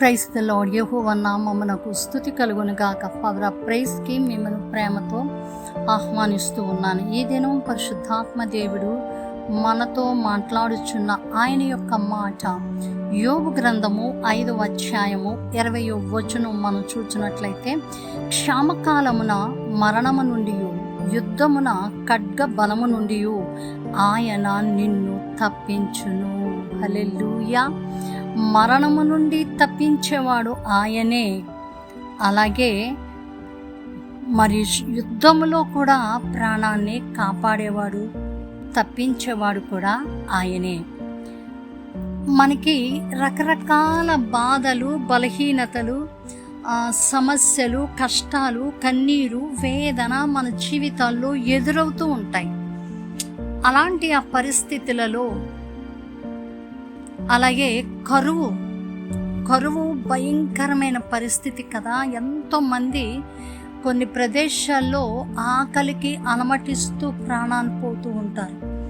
Price the lord యెహోవా నామమునకు స్థుతి కలుగును గాక. పవర్ ఆఫ్ ప్రైజ్కి మిమ్మల్ని ప్రేమతో ఆహ్వానిస్తూ ఉన్నాను. ఈ దినం పరిశుద్ధాత్మ దేవుడు మనతో మాట్లాడుచున్న ఆయన యొక్క మాట. యోగు గ్రంథము ఐదవ అధ్యాయము ఇరవై వచనం మనం చూచినట్లయితే క్షామకాలమున మరణము నుండి యుద్ధమున ఖడ్గ బలము నుండి ఆయన నిన్ను తప్పించును. హల్లెలూయా మరణము నుండి తప్పించేవాడు ఆయనే. అలాగే మరి యుద్ధములో కూడా ప్రాణాన్ని కాపాడేవాడు తప్పించేవాడు కూడా ఆయనే. మనకి రకరకాల బాధలు బలహీనతలు సమస్యలు కష్టాలు కన్నీరు వేదన మన జీవితాల్లో ఎదురవుతూ ఉంటాయి. అలాంటి ఆ పరిస్థితులలో అలాగే కరువు. కరువు భయంకరమైన పరిస్థితి కదా. ఎంతోమంది కొన్ని ప్రదేశాల్లో ఆకలికి అలమటిస్తూ ప్రాణాలు పోతూ ఉంటారు.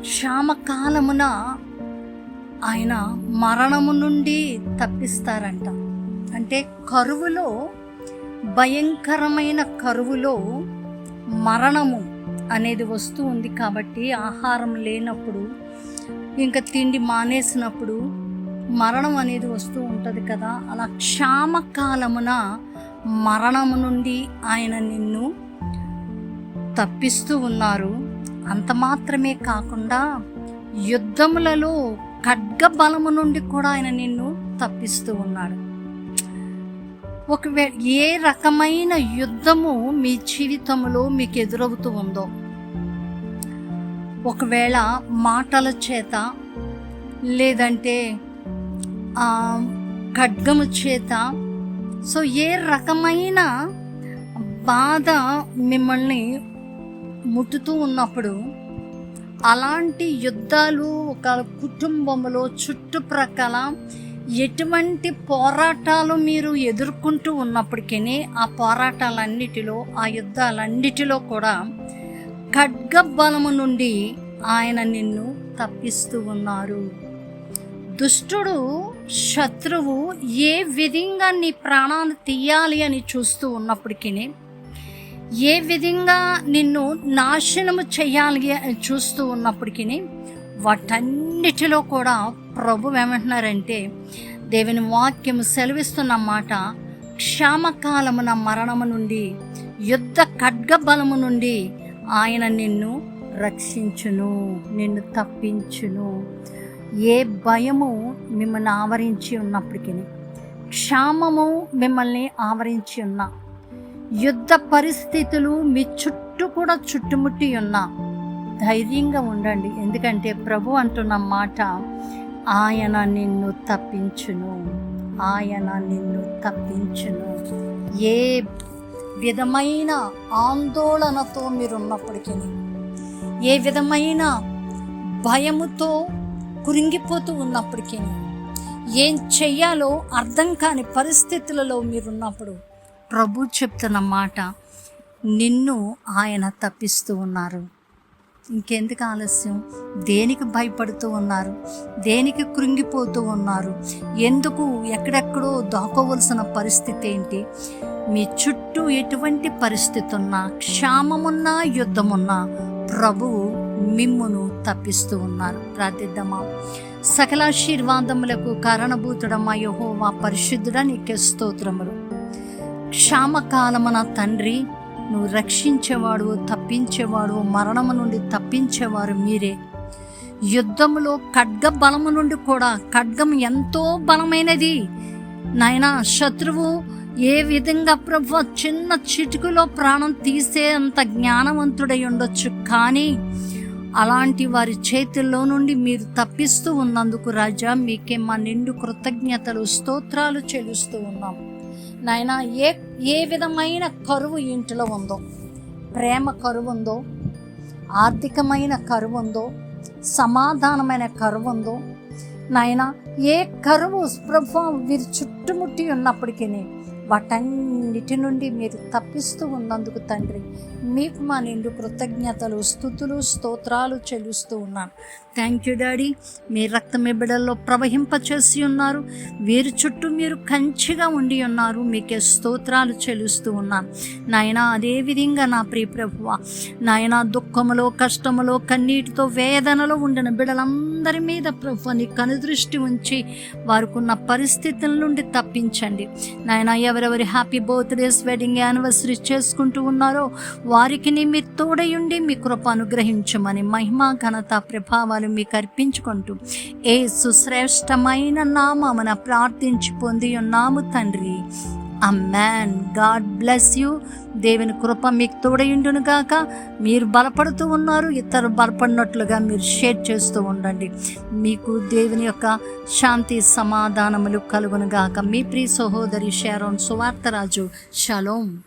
క్షామకాలమున ఆయన మరణము నుండి తప్పిస్తారంట. అంటే కరువులో భయంకరమైన కరువులో మరణము అనేది వస్తూ ఉంది కాబట్టి ఆహారం లేనప్పుడు ఇంకా తిండి మానేసినప్పుడు మరణం అనేది వస్తూ ఉంటుంది కదా. అలా క్షామకాలమున మరణము నుండి ఆయన నిన్ను తప్పిస్తూ ఉన్నారు. అంత మాత్రమే కాకుండా యుద్ధములలో ఖడ్గ బలము నుండి కూడా ఆయన నిన్ను తప్పిస్తూ ఉన్నాడు. ఒకవేళ ఏ రకమైన యుద్ధము మీ జీవితంలో మీకు ఎదురవుతూ ఉందో ఒకవేళ మాటల చేత లేదంటే ఖడ్గము చేత సో ఏ రకమైన బాధ మిమ్మల్ని ముట్టుతూ ఉన్నప్పుడు అలాంటి యుద్ధాలు ఒక కుటుంబంలో చుట్టుప్రక్కల ఎటువంటి పోరాటాలు మీరు ఎదుర్కొంటూ ఉన్నప్పటికీ ఆ పోరాటాలన్నిటిలో ఆ యుద్ధాలన్నిటిలో కూడా ఖడ్గబలము నుండి ఆయన నిన్ను తప్పిస్తూ ఉన్నారు. దుష్టుడు శత్రువు ఏ విధంగా నీ ప్రాణాన్ని తీయాలి అని చూస్తూ ఉన్నప్పటికీ ఏ విధంగా నిన్ను నాశనము చేయాలి అని చూస్తూ ఉన్నప్పటికీ వాటన్నిటిలో కూడా ప్రభు ఏమంటున్నారంటే దేవుని వాక్యము సెలవిస్తున్న మాట క్షామకాలమున మరణము నుండి యుద్ధ ఖడ్గ బలము నుండి ఆయన నిన్ను రక్షించును నిన్ను తప్పించును. ఏ భయము మిమ్మల్ని ఆవరించి ఉన్నప్పటికీ క్షామము మిమ్మల్ని ఆవరించి ఉన్న యుద్ధ పరిస్థితులు మీ చుట్టూ కూడా చుట్టుముట్టి ఉన్నా. ధైర్యంగా ఉండండి. ఎందుకంటే ప్రభు అంటున్న మాట ఆయన నిన్ను తప్పించును. ఆయన నిన్ను తప్పించును. ఏ విధమైన ఆందోళనతో మీరున్నప్పటికీ ఏ విధమైన భయముతో కురింగిపోతూ ఉన్నప్పటికీ ఏం చెయ్యాలో అర్థం కాని పరిస్థితులలో మీరున్నప్పుడు ప్రభు చెప్తున్న మాట నిన్ను ఆయన తప్పిస్తూ ఉన్నారు. ఇంకెందుకు ఆలస్యం? దేనికి భయపడుతూ ఉన్నారు? దేనికి కృంగిపోతూ ఉన్నారు? ఎందుకు ఎక్కడెక్కడో దాకోవలసిన పరిస్థితి ఏంటి? మీ చుట్టూ ఎటువంటి పరిస్థితి ఉన్నా క్షామమున్నా యుద్ధమున్నా ప్రభువు మిమ్మును తప్పిస్తూ ఉన్నారు. ప్రార్థిద్దామా. సకలాశీర్వాదములకు కారణభూతుడమ్మా యహోవా పరిశుద్ధుడా నీకే స్తోత్రములు. క్షామకాలమున తండ్రి నువ్వు రక్షించేవాడు తప్పించేవాడు మరణము నుండి తప్పించేవారు మీరే. యుద్ధములో ఖడ్గ బలము నుండి కూడా ఖడ్గం ఎంతో బలమైనది. నాయనా శత్రువు ఏ విధంగా ప్రభు చిన్న చిటుకులో ప్రాణం తీసే అంత జ్ఞానవంతుడై ఉండొచ్చు? కానీ అలాంటి వారి చేతుల్లో నుండి మీరు తప్పిస్తూ ఉన్నందుకు రాజా మీకే మా నిండు కృతజ్ఞతలు స్తోత్రాలు చెల్లిస్తూ ఉన్నాం. నాయన ఏ ఏ విధమైన కరువు ఇంటిలో ఉందో ప్రేమ కరువు ఉందో ఆర్థికమైన కరువు ఉందో సమాధానమైన కరువు ఉందో నాయన ఏ కరువు ప్రభు వీరి చుట్టుముట్టి ఉన్నప్పటికీ వాటన్నిటి నుండి మీరు తప్పిస్తూ ఉన్నందుకు తండ్రి మీకు మా నిండు కృతజ్ఞతలు స్థుతులు స్తోత్రాలు చెల్లిస్తూ ఉన్నాను. థ్యాంక్ యూ డాడీ మీ రక్తం బిడల్లో ప్రవహింపచేసి ఉన్నారు. వీరి చుట్టూ మీరు కంచిగా ఉండి ఉన్నారు. మీకే స్తోత్రాలు చెల్లిస్తూ ఉన్నాను. నాయన అదే విధంగా నా ప్రియ ప్రభువ నాయన దుఃఖములో కష్టములో కన్నీటితో వేదనలో ఉండిన బిడలందరి మీద ప్రభు నీ కనుదృష్టి ఉంచి వారికున్న పరిస్థితుల నుండి తప్పించండి. నాయన ఎవరెవరి హ్యాపీ బర్త్డేస్ వెడ్డింగ్ యానివర్సరీ చేసుకుంటూ ఉన్నారో వారికి మీ తోడయుండి మీ కృప అనుగ్రహించమని మహిమ ఘనత ప్రభావాలు మీకు అర్పించుకుంటూ ఏ సుశ్రేష్టమైన నామమున ప్రార్థించి పొంది ఉన్నాము తండ్రి. అమ్మాన్ గాడ్ బ్లెస్ యూ దేవుని కృప మీకు తోడయుండును గాక మీరు బలపడుతూ ఉన్నారు. ఇతరు బలపడినట్లుగా మీరు షేర్ చేస్తూ ఉండండి. మీకు దేవుని యొక్క శాంతి సమాధానములు కలుగును గాక మీ ప్రియ సహోదరి షారోన్ సువార్తరాజు. షలోం.